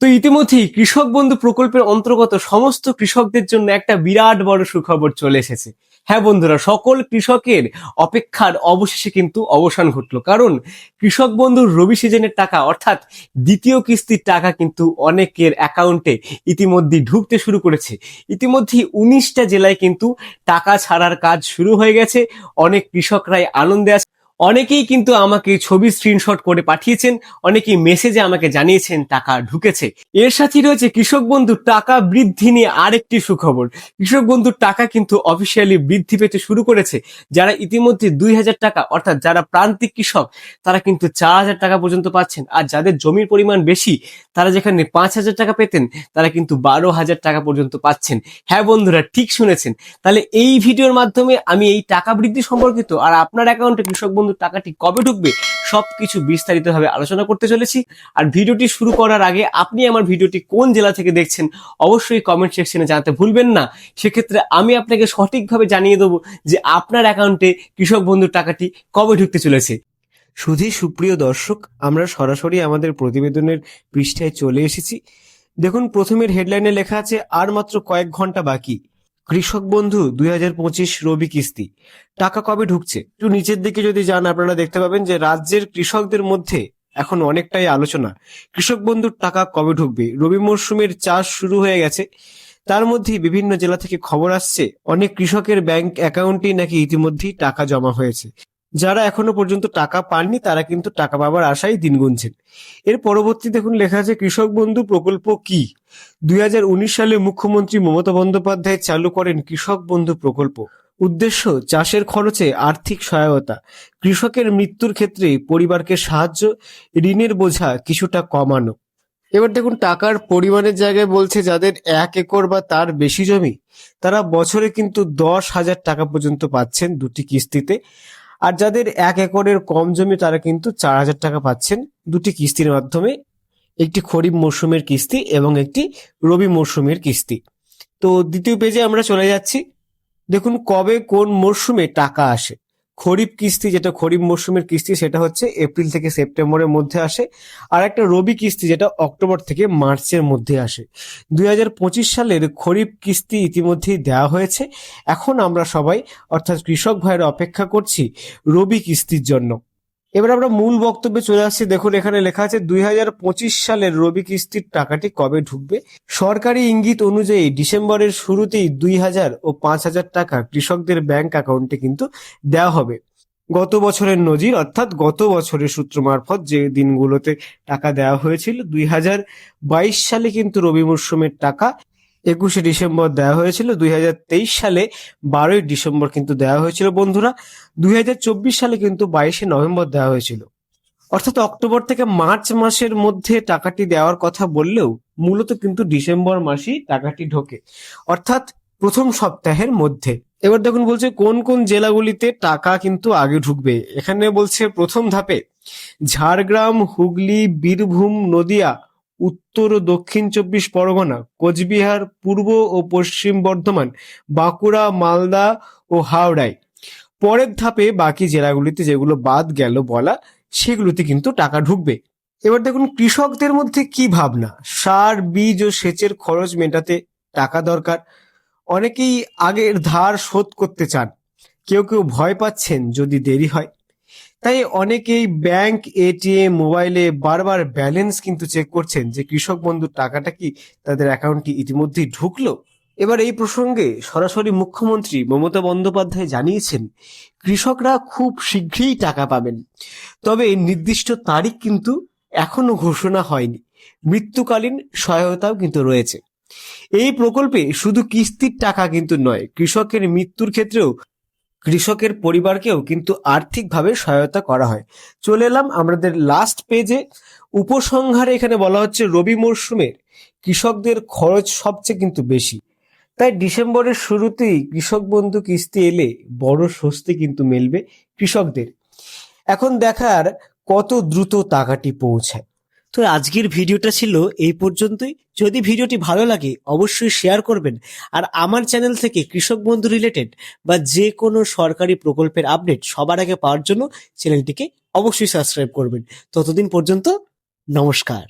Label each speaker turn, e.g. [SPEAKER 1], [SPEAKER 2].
[SPEAKER 1] তো ইতিমধ্যেই কৃষক বন্ধু প্রকল্পের অন্তর্গত সমস্ত কৃষকদের জন্য একটা বিরাট বড় সুখবর চলে এসেছে। হ্যাঁ বন্ধুরা, সকল কৃষকের অপেক্ষার অবশেষে কিন্তু অবসান ঘটলো। কারণ কৃষক বন্ধুর রবি সিজনের টাকা, অর্থাৎ দ্বিতীয় কিস্তির টাকা কিন্তু অনেকের অ্যাকাউন্টে ইতিমধ্যে ঢুকতে শুরু করেছে। ইতিমধ্যে উনিশটা জেলায় কিন্তু টাকা ছাড়ার কাজ শুরু হয়ে গেছে। অনেক কৃষকরাই আনন্দে আছে। অনেকেই কিন্তু আমাকে ছবি স্ক্রিনশট করে পাঠিয়েছেন, অনেকেই মেসেজে আমাকে জানিয়েছেন, টাকা ঢুকেছে। এর সাথে রয়েছে কৃষক বন্ধুর টাকা বৃদ্ধি নিয়ে আরেকটি সুখবর। কৃষক বন্ধুর টাকা কিন্তু অফিসিয়ালি বৃদ্ধি পেতে শুরু করেছে। যারা ইতিমধ্যে দুই হাজার টাকা, অর্থাৎ যারা প্রান্তিক কৃষক, তারা কিন্তু চার হাজার টাকা পর্যন্ত পাচ্ছেন। আর যাদের জমির পরিমাণ বেশি, তারা যেখানে পাঁচ হাজার টাকা পেতেন, তারা কিন্তু বারো হাজার টাকা পর্যন্ত পাচ্ছেন। হ্যাঁ বন্ধুরা, ঠিক শুনেছেন। তাহলে এই ভিডিওর মাধ্যমে আমি এই টাকা বৃদ্ধি সম্পর্কিত আর আপনার অ্যাকাউন্টে কৃষক বন্ধুর টাকাটি কবে ঢুকবে সব সবকিছু বিস্তারিতভাবে আলোচনা করতে চলেছি। আর ভিডিওটি শুরু করার আগে আপনি আমার ভিডিওটি কোন জেলা থেকে দেখছেন অবশ্যই কমেন্ট সেকশনে জানাতে ভুলবেন না। সেক্ষেত্রে আমি আপনাকে সঠিকভাবে জানিয়ে দেবো যে আপনার অ্যাকাউন্টে কৃষক বন্ধুর টাকাটি কবে ঢুকতে চলেছে। শুধু সুপ্রিয় দর্শক, আমরা সরাসরি আমাদের প্রতিবেদনের পৃষ্ঠায় চলে এসেছি। দেখুন, প্রথমের হেডলাইনে লেখা আছে, আর মাত্র কয়েক ঘণ্টা বাকি। কৃষক বন্ধু, দুই হাজার পঁচিশ রবি কিস্তি। টাকা কবে ঢুকছে? একটু নিচের দিকে যদি যান, আপনারা দেখতে পাবেন যে রাজ্যের কৃষকদের মধ্যে এখন অনেকটাই আলোচনা। কৃষক বন্ধুর টাকা কবে ঢুকবে? রবি মরশুমের চাষ শুরু হয়ে গেছে। তার মধ্যে বিভিন্ন জেলা থেকে খবর আসছে, অনেক কৃষকের ব্যাংক অ্যাকাউন্টেই নাকি ইতিমধ্যেই টাকা জমা হয়েছে। যারা এখনও পর্যন্ত টাকা পাননি, তারা কিন্তু টাকা পাবার আশায় দিন গুনছেন। এর পরবর্তী দেখুন, লেখা আছে, কৃষক বন্ধু প্রকল্প কি? দুই হাজার উনিশ সালে মুখ্যমন্ত্রী মমতা বন্দ্যোপাধ্যায় চালু করেন কৃষক বন্ধু প্রকল্প। উদ্দেশ্য, চাষের খরচে আর্থিক সহায়তা। কৃষকের মৃত্যুর ক্ষেত্রে পরিবারকে সাহায্য, ঋণের বোঝা কিছুটা কমানো। এবার দেখুন, টাকার পরিমাণের জায়গায় বলছে, যাদের এক একর বা তার বেশি জমি, তারা বছরে কিন্তু দশ হাজার টাকা পর্যন্ত পাচ্ছেন দুটি কিস্তিতে। আর যাদের এক একরের কম জমি তারা কিন্তু চার হাজার টাকা পাচ্ছেন। দুটি কিস্তির মাধ্যমে, একটি খরিফ মরশুমের কিস্তি এবং একটি রবি মরশুমের কিস্তি। তো দ্বিতীয় পেজে আমরা চলে যাচ্ছি। দেখুন কবে কোন মরশুমে টাকা আসে। খরিফ কিস্তি, যেটা খরিফ মরশুমের কিস্তি, সেটা হচ্ছে এপ্রিল থেকে সেপ্টেম্বরের মধ্যে আসে। আর একটা রবি কিস্তি, যেটা অক্টোবর থেকে মার্চের মধ্যে আসে। দুই হাজার পঁচিশ সালের খরিফ কিস্তি ইতিমধ্যেই দেওয়া হয়েছে। এখন আমরা সবাই, অর্থাৎ কৃষক ভাইয়েরা, অপেক্ষা করছি রবি কিস্তির জন্য। এবার আমরা মূল বক্তব্যে চলে আসছি। দেখুন, এখানে লেখা আছে, দুই হাজার পঁচিশ সালের রবি কিস্তির টাকাটি কবে ঢুকবে? সরকারি ইঙ্গিত অনুযায়ী ডিসেম্বরের শুরুতেই দুই হাজার ও পাঁচ হাজার টাকা কৃষকদের ব্যাংক অ্যাকাউন্টে কিন্তু দেওয়া হবে। গত বছরের নজির, অর্থাৎ গত বছরের সূত্র মারফত যে দিনগুলোতে টাকা দেওয়া হয়েছিল, দুই হাজার বাইশ সালে কিন্তু রবি মরশুমের টাকা একুশে ডিসেম্বর দেওয়া হয়েছিল, দুই হাজার তেইশ সালে বারোই ডিসেম্বর কিন্তু দেওয়া হয়েছিল বন্ধুরা, দুই হাজার চব্বিশ সালে কিন্তু বাইশে নভেম্বর দেওয়া হয়েছিল। অর্থাৎ অক্টোবর থেকে মার্চ মাসের মধ্যে টাকাটি দেওয়ার কথা বললেও মূলত কিন্তু ডিসেম্বর মাসেই টাকাটি ঢোকে। অর্থাৎ প্রথম সপ্তাহের মধ্যে। এবার দেখুন বলছে, কোন কোন জেলাগুলিতে টাকা কিন্তু আগে ঢুকবে? এখানে বলছে প্রথম ধাপে, ঝাড়গ্রাম, হুগলি, বীরভূম, নদিয়া উত্তর ও দক্ষিণ চব্বিশ পরগনা, কোচবিহার, পূর্ব ও পশ্চিম বর্ধমান, বাঁকুড়া, মালদা ও হাওড়ায়। পরের ধাপে বাকি জেলাগুলিতে যেগুলো বাদ গেল বলা, সেগুলোতে কিন্তু টাকা ঢুকবে। এবার দেখুন, কৃষকদের মধ্যে কি ভাবনা? সার, বীজ ও সেচের খরচ মেটাতে টাকা দরকার। অনেকেই আগের ধার শোধ করতে চান। কেউ কেউ ভয় পাচ্ছেন যদি দেরি হয়। তাই অনেকেই ব্যাংক এটিএম মোবাইলে বারবার ব্যালেন্স কিন্তু চেক করছেন যে কৃষক বন্ধুর টাকাটা কি তাদের অ্যাকাউন্টটি ইতিমধ্যেই ঢুকলো। এবার এই প্রসঙ্গে সরাসরি মুখ্যমন্ত্রী মমতা বন্দ্যোপাধ্যায় জানিয়েছেন, কৃষকরা খুব শীঘ্রই টাকা পাবেন। তবে নির্দিষ্ট তারিখ কিন্তু এখনও ঘোষণা হয়নি। মৃত্যুকালীন সহায়তাও কিন্তু রয়েছে। এই প্রকল্পে শুধু কিস্তির টাকা কিন্তু নয়, কৃষকের মৃত্যুর ক্ষেত্রেও কৃষকের পরিবারকেও কিন্তু আর্থিকভাবে সহায়তা করা হয়। চলে এলাম আমাদের লাস্ট পেজে উপসংহারে এখানে বলা হচ্ছে, রবি মরশুমের কৃষকদের খরচ সবচেয়ে কিন্তু বেশি। তাই ডিসেম্বরের শুরুতেই কৃষক বন্ধু কিস্তি এলে বড় স্বস্তি কিন্তু মেলবে কৃষকদের। এখন দেখার কত দ্রুত টাকাটি পৌঁছায়। তো আজকের ভিডিওটা ছিল এই পর্যন্তই। যদি ভিডিওটি ভালো লাগে, অবশ্যই শেয়ার করবেন। আর আমার চ্যানেল থেকে কৃষক বন্ধু রিলেটেড বা যে কোনো সরকারি প্রকল্পের আপডেট সবার আগে পাওয়ার জন্য চ্যানেলটিকে অবশ্যই সাবস্ক্রাইব করবেন। ততদিন পর্যন্ত নমস্কার।